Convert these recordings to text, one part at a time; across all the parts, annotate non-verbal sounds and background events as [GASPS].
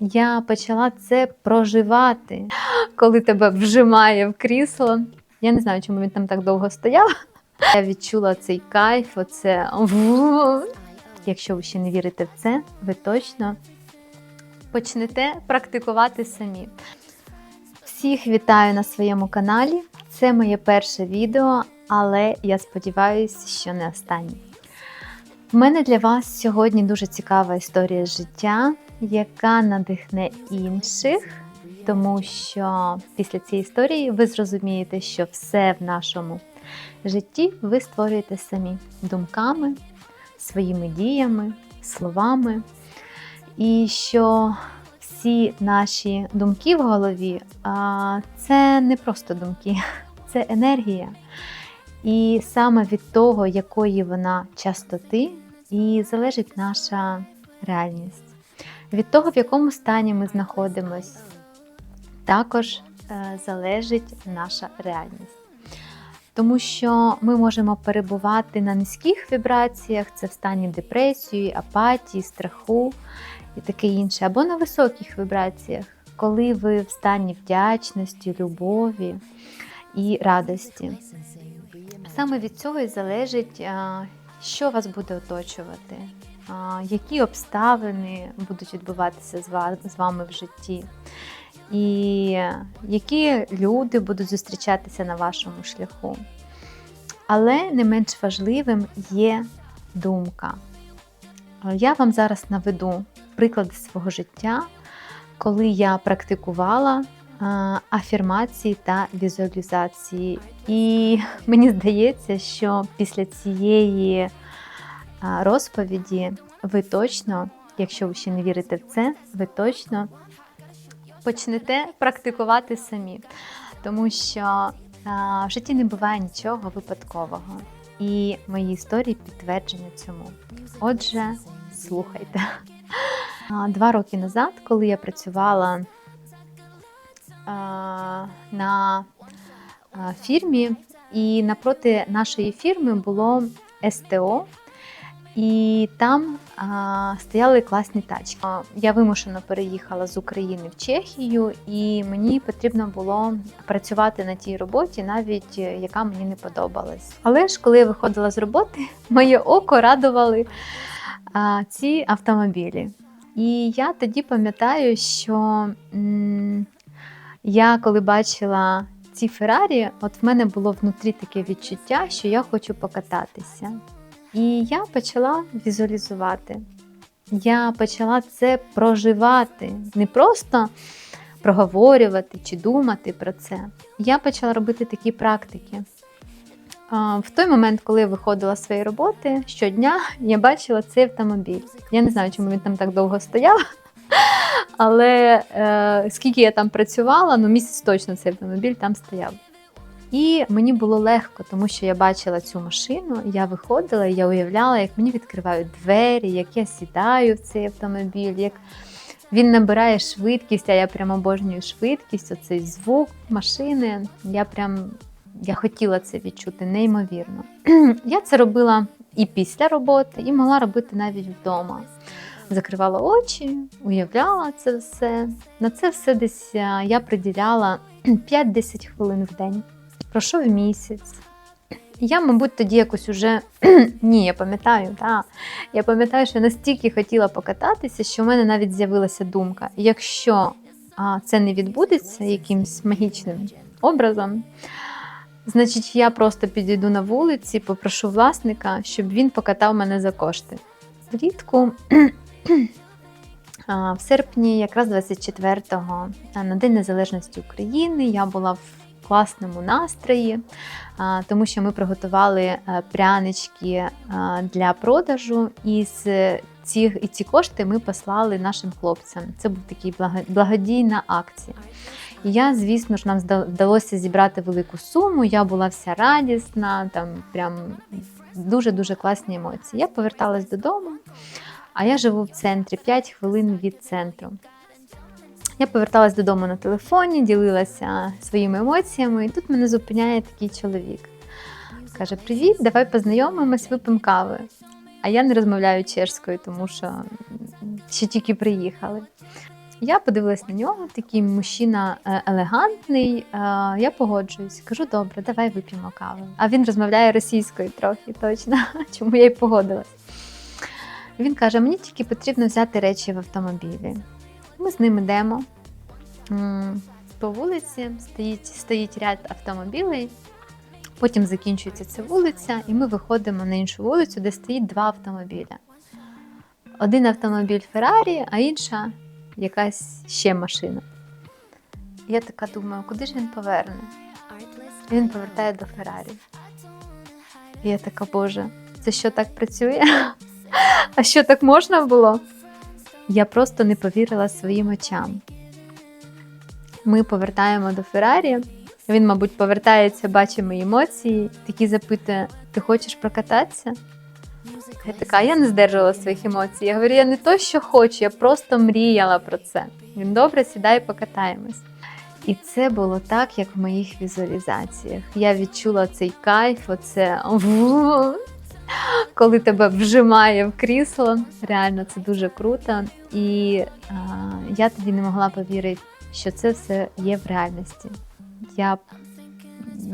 Я почала це проживати, [GASPS] коли тебе вжимає в крісло. Я не знаю, чому він там так довго стояв. [LAUGHS] Я відчула цей кайф, оце. Якщо ви ще не вірите в це, ви точно почнете практикувати самі. Всіх вітаю на своєму каналі. Це моє перше відео, але я сподіваюся, що не останнє. У мене для вас сьогодні дуже цікава історія життя, яка надихне інших, тому що після цієї історії ви зрозумієте, що все в нашому житті ви створюєте самі думками, своїми діями, словами. І що всі наші думки в голові це не просто думки, [LAUGHS] це енергія. І саме від того, якої вона частоти, і залежить наша реальність. Від того, в якому стані ми знаходимось, також е, залежить наша реальність. Тому що ми можемо перебувати на низьких вібраціях, це в стані депресії, апатії, страху і таке інше, або на високих вібраціях, коли ви в стані вдячності, любові і радості. Саме від цього і залежить, що вас буде оточувати, які обставини будуть відбуватися з вами в житті, і які люди будуть зустрічатися на вашому шляху. Але не менш важливим є думка. Я вам зараз наведу приклади свого життя, коли я практикувала афірмації та візуалізації. І [LAUGHS] мені здається, що після цієї розповіді ви точно, якщо ви ще не вірите в це, ви точно почнете практикувати самі. Тому що в житті не буває нічого випадкового. І мої історії підтвердження цьому. Отже, слухайте. Два роки назад, коли я працювала на фірмі, і напроти нашої фірми було СТО, і там а, стояли класні тачки. Я вимушено переїхала з України в Чехію, і мені потрібно було працювати на тій роботі, навіть е, яка мені не подобалась. Але ж коли я виходила з роботи, [LAUGHS] моє око радували а, ці автомобілі. І я тоді пам'ятаю, що м, я коли бачила ці Феррарі, от в мене було внутрі таке відчуття, що я хочу покататися. І я почала візуалізувати. Я почала це проживати, не просто проговорювати чи думати про це. Я почала робити такі практики. В той момент, коли я виходила з своєї роботи, щодня [LAUGHS] я бачила цей автомобіль. Я не знаю, чому він там так довго стояв, [LAUGHS] але е, скільки я там працювала, ну місяць точно цей автомобіль там стояв. І мені було легко, тому що я бачила цю машину, я виходила я уявляла, як мені відкривають двері, як я сідаю в цей автомобіль, як він набирає швидкість, а я прям обожнюю швидкість, оцей звук машини. Я прям я хотіла це відчути неймовірно. [CLEARS THROAT] Я це робила і після роботи, і могла робити навіть вдома. Закривала очі, уявляла це все. На це все десь я приділяла [CLEARS THROAT] 5-10 хвилин в день. Пройшов місяць. Я, мабуть, тоді якось уже [CLEARS THROAT] ні, я пам'ятаю, та, я пам'ятаю, що настільки хотіла покататися, що в мене навіть з'явилася думка: якщо а, це не відбудеться якимсь магічним образом, значить я просто підійду на вулиці, попрошу власника, щоб він покатав мене за кошти. Влітку [CLEARS THROAT] в серпні, якраз 24-го, на День Незалежності України, я була в класному настрої, тому що ми приготували е, прянички для продажу, і з ці, і ці кошти ми послали нашим хлопцям. Це був такий благо- благодійна акція. І я, звісно ж, нам вдалося зібрати велику суму. Я була вся радісна, там прям дуже-дуже класні емоції. Я поверталась додому, а я живу в центрі 5 хвилин від центру. Я поверталась додому на телефоні, ділилася своїми емоціями, і тут мене зупиняє такий чоловік. Каже: Привіт, давай познайомимось, вип'ємо кави. А я не розмовляю чешською, тому що ще тільки приїхали. Я подивилась на нього, такий мужчина е, елегантний. е, Я погоджуюсь, кажу, добре, давай вип'ємо каву. А він розмовляє російською трохи, точно, [LAUGHS] чому я й погодилась. Він каже: мені тільки потрібно взяти речі в автомобілі. Ми з ним йдемо. По вулиці стоїть, стоїть ряд автомобілей. Потім закінчується ця вулиця, і ми виходимо на іншу вулицю, де стоїть два автомобіля. Один автомобіль Феррарі, а інша якась ще машина. Я така думаю, куди ж він поверне? Він повертає до Феррарі. І я така, боже, це що так працює? [LAUGHS] А що так можна було? Я просто не повірила своїм очам. Ми повертаємо до Феррарі. Він, мабуть, повертається, бачить мої емоції, такий запитує: ти хочеш прокататися? Я така, я не здержувала своїх емоцій. Я говорю, я не то, що хочу, я просто мріяла про це. Він добре, сідай, покатаємось. І це було так, як в моїх візуалізаціях. Я відчула цей кайф, оце коли тебе вжимає в крісло. Реально, це дуже круто. І а, я тоді не могла повірити, що це все є в реальності. Я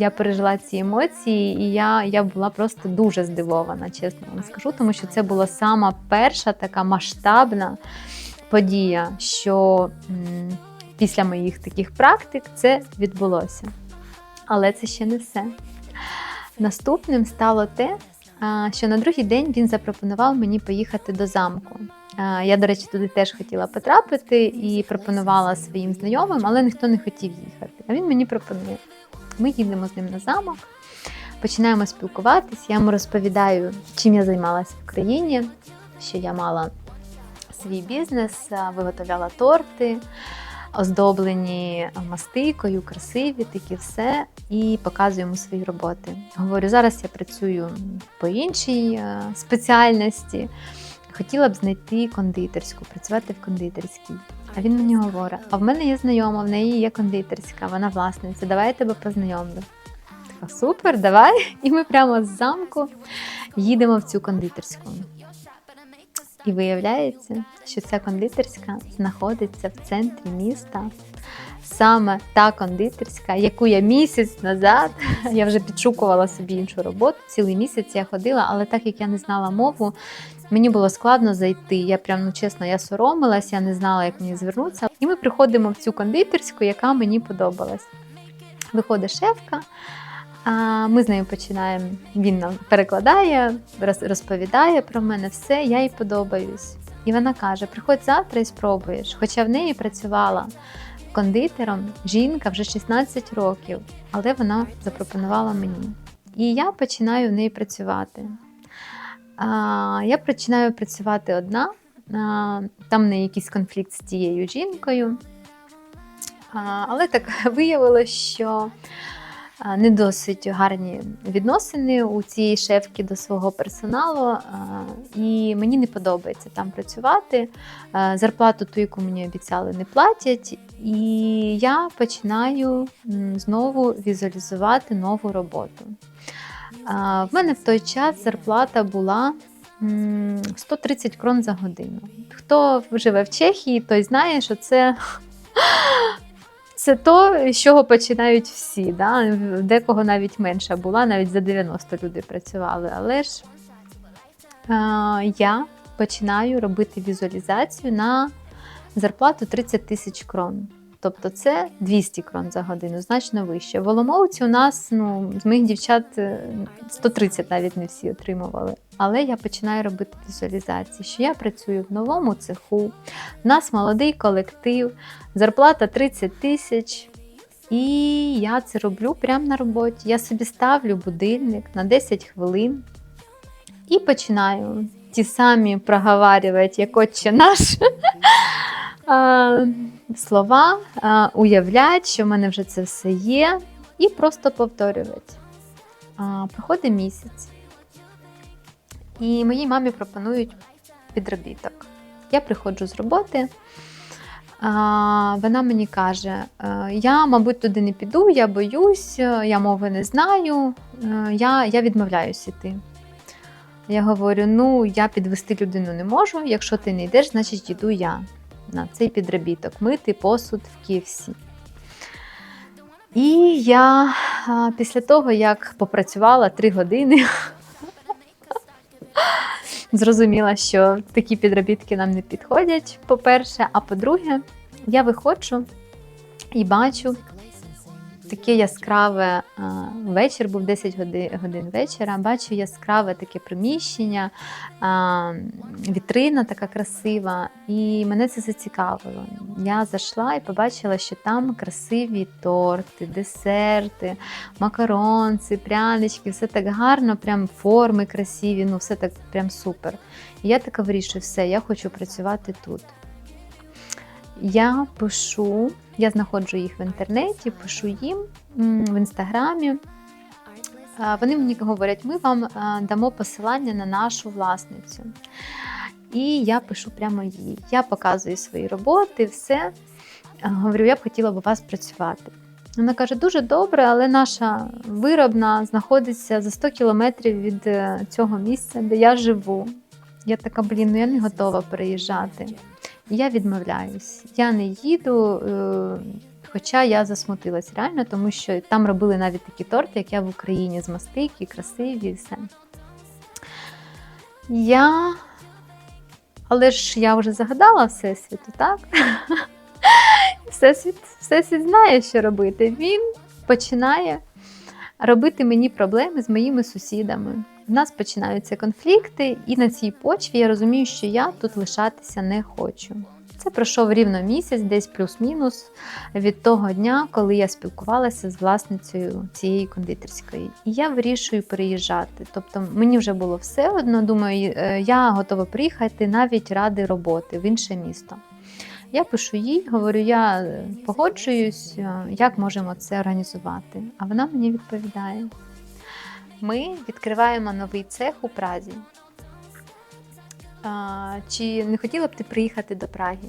я пережила ці емоції, і я, я була просто дуже здивована, чесно вам скажу, тому що це була сама перша така масштабна подія, що м, після моїх таких практик це відбулося. Але це ще не все. Наступним стало те, що на другий день він запропонував мені поїхати до замку. Я, до речі, туди теж хотіла потрапити і пропонувала своїм знайомим, але ніхто не хотів їхати. А він мені пропонує. Ми їдемо з ним на замок, починаємо спілкуватись. Я йому розповідаю, чим я займалася в країні, що я мала свій бізнес, виготовляла торти, оздоблені мастикою, красиві, такі все, і показую йому свої роботи. Говорю, зараз я працюю по іншій е, спеціальності. Хотіла б знайти кондитерську, працювати в кондитерській. А він мені говорить: а в мене є знайома, в неї є кондитерська, вона власниця. Давай я тебе познайомлю. Така супер, давай. І ми прямо з замку їдемо в цю кондитерську. І виявляється, що ця кондитерська знаходиться в центрі міста. Саме та кондитерська, яку я місяць назад [LAUGHS] я вже підшукувала собі іншу роботу. Цілий місяць я ходила, але так як я не знала мову, мені було складно зайти. Я прям ну чесно, я соромилась, я не знала, як мені звернутися. І ми приходимо в цю кондитерську, яка мені подобалась. Виходить шефка. Ми з нею починаємо. Він нам перекладає, розповідає про мене все, я їй подобаюсь. І вона каже: приходь завтра і спробуєш. Хоча в неї працювала кондитером жінка вже 16 років, але вона запропонувала мені. І я починаю в неї працювати. Я починаю працювати одна. Там в неї якийсь конфлікт з тією жінкою. Але так [LAUGHS] виявилося, що не досить гарні відносини у цієї шефки до свого персоналу, і мені не подобається там працювати. Зарплату ту, яку мені обіцяли, не платять, і я починаю знову візуалізувати нову роботу. В мене в той час зарплата була 130 крон за годину. Хто живе в Чехії, той знає, що це це то, з чого починають всі. Да? Декого навіть менша була, навіть за 90 люди працювали. Але ж е, я починаю робити візуалізацію на зарплату 30 тисяч крон. Тобто це 200 крон за годину, значно вище. В Оломовці у нас ну, з моїх дівчат е, 130 навіть не всі отримували. Але я починаю робити візуалізації, що я працюю в новому цеху, у нас молодий колектив, зарплата 30 тисяч. І я це роблю прямо на роботі. Я собі ставлю будильник на 10 хвилин і починаю ті самі проговарювати, як отче наш. Слова, а, уявляти, що в мене вже це все є, і просто повторювати. Проходить місяць, і моїй мамі пропонують підробіток. Я приходжу з роботи. Вона мені каже: «Е, я, мабуть, туди не піду, я боюсь, е, я мови не знаю, е, я, я відмовляюсь іти. Я говорю: ну, я підвести людину не можу, якщо ти не йдеш, значить йду я. На цей підробіток мити посуд в KFC. І я після того, як попрацювала три години, [LAUGHS] зрозуміла, що такі підробітки нам не підходять, по-перше. А по-друге, я виходжу і бачу таке яскраве вечір, був 10 годин, вечора. Бачу яскраве таке приміщення, вітрина така красива, і мене це зацікавило. Я зайшла і побачила, що там красиві торти, десерти, макаронці, прянички, все так гарно, прям форми красиві, ну все так прям супер. І я така вирішую, все, я хочу працювати тут. Я пишу, я знаходжу їх в інтернеті, пишу їм в інстаграмі. Вони мені говорять, ми вам дамо посилання на нашу власницю. І я пишу прямо їй. Я показую свої роботи, все. Говорю, я б хотіла б у вас працювати. Вона каже, дуже добре, але наша виробна знаходиться за 100 кілометрів від е, цього місця, де я живу. Я така, блін, ну я не готова переїжджати. Я відмовляюсь. Я не їду, е, хоча я засмутилась реально, тому що там робили навіть такі торти, як я в Україні з мастики, красиві все. Я. Але ж я вже загадала Всесвіту, так? [LAUGHS] Всесвіт, Всесвіт знає, що робити. Він починає робити мені проблеми з моїми сусідами. В нас починаються конфлікти, і на цій почві я розумію, що я тут лишатися не хочу. Це пройшов рівно місяць, десь плюс-мінус від того дня, коли я спілкувалася з власницею цієї кондитерської. І я вирішую переїжджати. Тобто мені вже було все одно. Думаю, е, я готова приїхати навіть ради роботи в інше місто. Я пишу їй, говорю, я е, погоджуюсь, е, як можемо це організувати. А вона мені відповідає: ми відкриваємо новий цех у Празі. А, чи не хотіла б ти приїхати до Праги?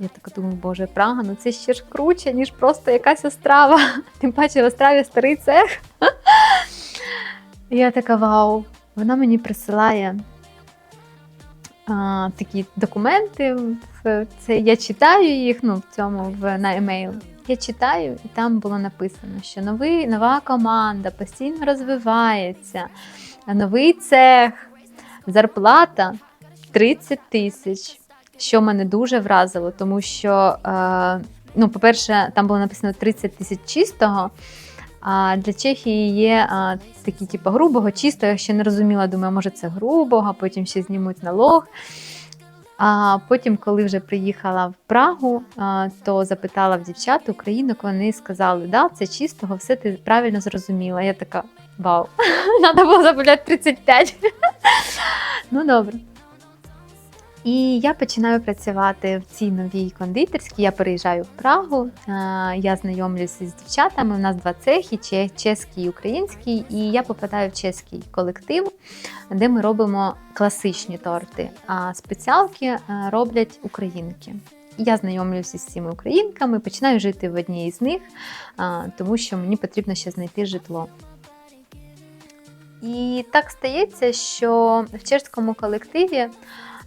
Я така думаю, боже, Прага, ну це ще ж круче, ніж просто якась острава. [LAUGHS] Тим паче в Острові старий цех. Я така вау. Вона мені присилає а, такі документи. Це, я читаю їх ну, в цьому в, на емейл. Я читаю, і там було написано, що новий, нова команда постійно розвивається, новий цех, зарплата 30 тисяч. Що мене дуже вразило, тому що, е, ну, по-перше, там було написано 30 тисяч чистого. А для Чехії є а, такі, типу, грубого, чистого. Я ще не розуміла, думаю, може це грубого, потім ще знімуть налог. А потім, коли вже приїхала в Прагу, то запитала в дівчат українок, вони сказали, да, це чистого, все ти правильно зрозуміла. Я така, вау, [LAUGHS] треба було запитати 35. [LAUGHS] ну добре. І я починаю працювати в цій новій кондитерській. Я переїжджаю в Прагу, я знайомлюся з дівчатами. У нас два цехи: чеський і український. І я попадаю в чеський колектив, де ми робимо класичні торти. А спеціалки роблять українки. Я знайомлюся з цими українками, починаю жити в одній з них, тому що мені потрібно ще знайти житло. І так стається, що в чеському колективі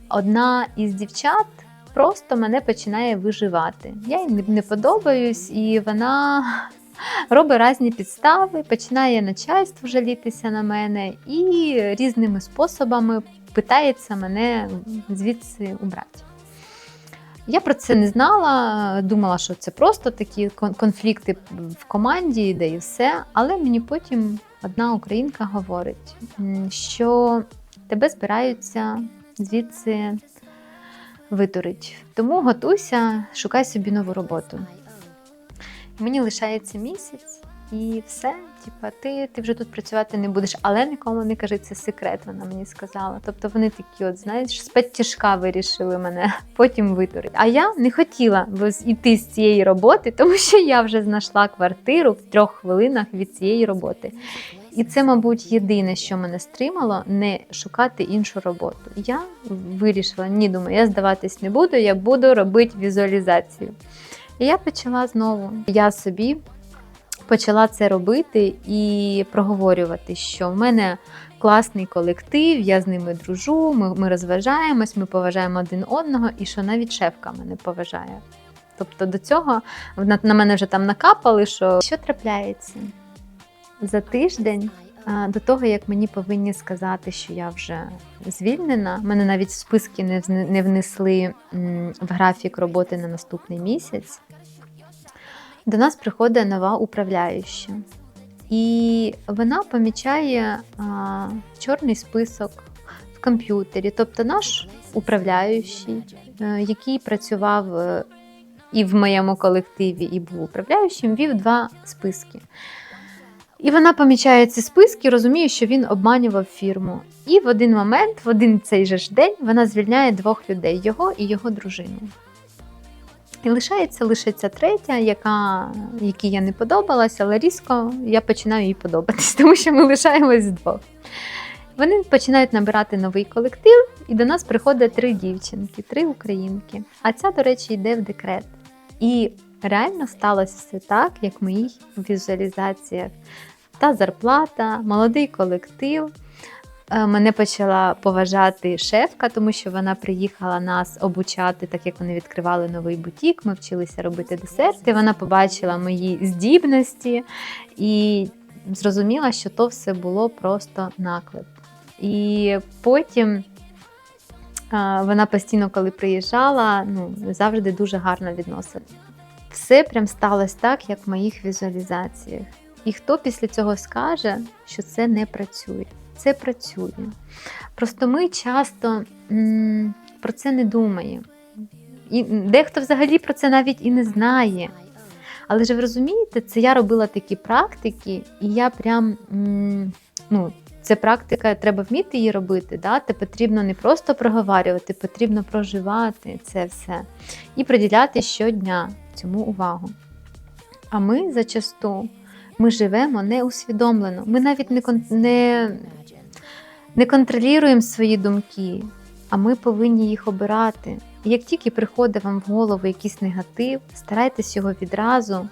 одна із дівчат просто мене починає виживати. Я їй не- подобаюсь, і вона [LAUGHS] робить різні підстави, починає начальство жалітися на мене і різними способами питається мене звідси убрати. Я про це не знала, думала, що це просто такі конфлікти в команді, де і все. Але мені потім одна українка говорить, що тебе збираються звідси витурить. Тому готуйся, шукай собі нову роботу. Мені лишається місяць і все. Типа, ти, ти вже тут працювати не будеш, але нікому не кажи, це секрет, вона мені сказала. Тобто вони такі, от, знаєш, з-під тяжка вирішили мене [LAUGHS] потім витурити. А я не хотіла йти з цієї роботи, тому що я вже знайшла квартиру в трьох хвилинах від цієї роботи. І це, мабуть, єдине, що мене стримало, не шукати іншу роботу. Я вирішила, ні, думаю, я здаватись не буду, я буду робити візуалізацію. І я почала знову. Я собі почала це робити і проговорювати, що в мене класний колектив, я з ними дружу, ми, ми розважаємось, ми поважаємо один одного, і що навіть шефка мене поважає. Тобто до цього на, на мене вже там накапали, що що трапляється за тиждень. До того, як мені повинні сказати, що я вже звільнена, мене навіть в списки не не внесли в графік роботи на наступний місяць. До нас приходить нова управляюча. І вона помічає а, чорний список в комп'ютері, тобто наш управляючий, е, який працював е, і в моєму колективі, і був управляючим, вів два списки. І вона помічає ці списки, розуміє, що він обманював фірму. І в один момент, в один цей же ж день, вона звільняє двох людей його і його дружину. І лишається лише ця третя, яка, якій я не подобалася, але різко я починаю їй подобатись, [LAUGHS] тому що ми лишаємось вдвох. Вони починають набирати новий колектив, і до нас приходять три дівчинки, три українки. А ця, до речі, йде в декрет. І реально сталося все так, як в моїх візуалізаціях. Та зарплата, молодий колектив. Е, Мене почала поважати шефка, тому що вона приїхала нас обучати, так як вони відкривали новий бутік. Ми вчилися робити десерти. Вона побачила мої здібності і зрозуміла, що то все було просто наклеп. І потім е, вона постійно, коли приїжджала, ну, завжди дуже гарно відносила. Все прям сталося так, як в моїх візуалізаціях. І хто після цього скаже, що це не працює? Це працює. Просто ми часто м, про це не думаємо. І дехто взагалі про це навіть і не знає. Але ж ви розумієте, це я робила такі практики, і я прям м, ну, це практика, треба вміти її робити. Да? Те потрібно не просто проговорювати, потрібно проживати це все і приділяти щодня цьому увагу. А ми зачасту ми живемо неусвідомлено. Ми навіть не, кон- не, не контролюємо свої думки, а ми повинні їх обирати. І як тільки приходить вам в голову якийсь негатив, старайтесь його відразу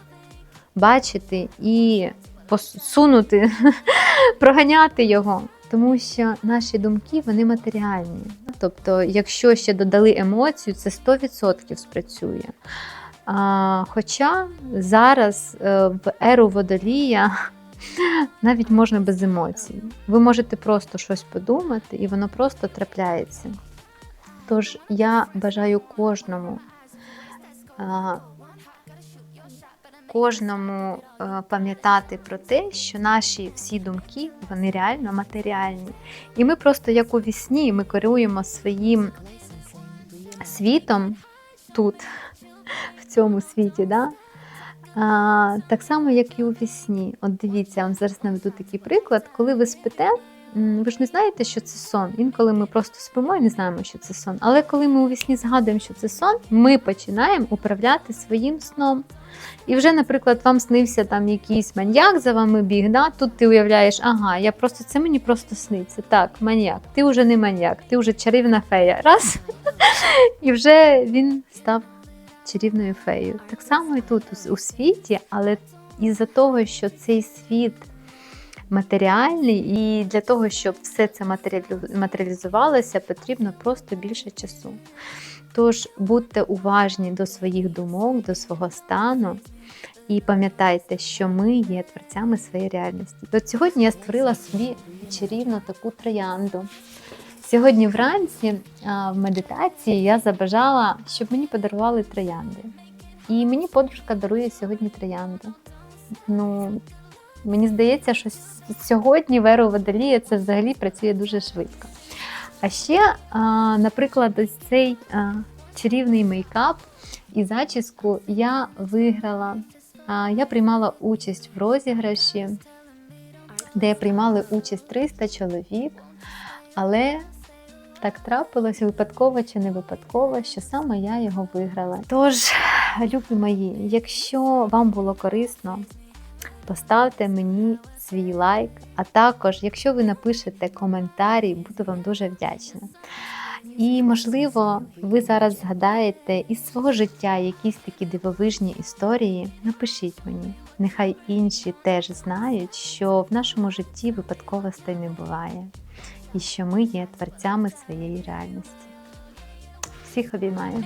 бачити і посунути, [LAUGHS] проганяти його. Тому що наші думки вони матеріальні. Тобто, якщо ще додали емоцію, це 100% спрацює. Хоча зараз е, в еру водолія [LAUGHS] навіть можна без емоцій. Ви можете просто щось подумати, і воно просто трапляється. Тож я бажаю кожному, кожному е, пам'ятати про те, що наші всі думки вони реально матеріальні. І ми просто як у вісні, ми керуємо своїм світом тут, в цьому світі. Да? А, так само, як і у вісні. От дивіться, я вам зараз наведу такий приклад, коли ви спите. Ви ж не знаєте, що це сон. Інколи ми просто спимо і не знаємо, що це сон. Але коли ми у вісні згадуємо, що це сон, ми починаємо управляти своїм сном. І вже, наприклад, вам снився там якийсь маньяк за вами біг. Да? Тут ти уявляєш, ага, я просто це мені просто сниться. Так, маньяк, ти вже не маньяк, ти вже чарівна фея. Раз. [LAUGHS] І вже він став чарівною феєю. Так само і тут у- світі, але із-за того, що цей світ матеріальний, і для того, щоб все це матеріалізувалося, потрібно просто більше часу. Тож будьте уважні до своїх думок, до свого стану. І пам'ятайте, що ми є творцями своєї реальності. От сьогодні я створила собі чарівну таку троянду. Сьогодні вранці в медитації я забажала, щоб мені подарували троянди. І мені подружка дарує сьогодні троянду. Ну, мені здається, що сьогодні в еру водолія це взагалі працює дуже швидко. А ще, наприклад, ось цей чарівний мейкап і зачіску я виграла. Я приймала участь в розіграші, де приймали участь 300 чоловік. Але так трапилося випадково чи не випадково, що саме я його виграла. Тож, любі мої, якщо вам було корисно, поставте мені свій лайк, а також, якщо ви напишете коментарі, буду вам дуже вдячна. І, можливо, ви зараз згадаєте із свого життя якісь такі дивовижні історії. Напишіть мені. Нехай інші теж знають, що в нашому житті випадковостей не буває, і що ми є творцями своєї реальності. Всіх обіймаю.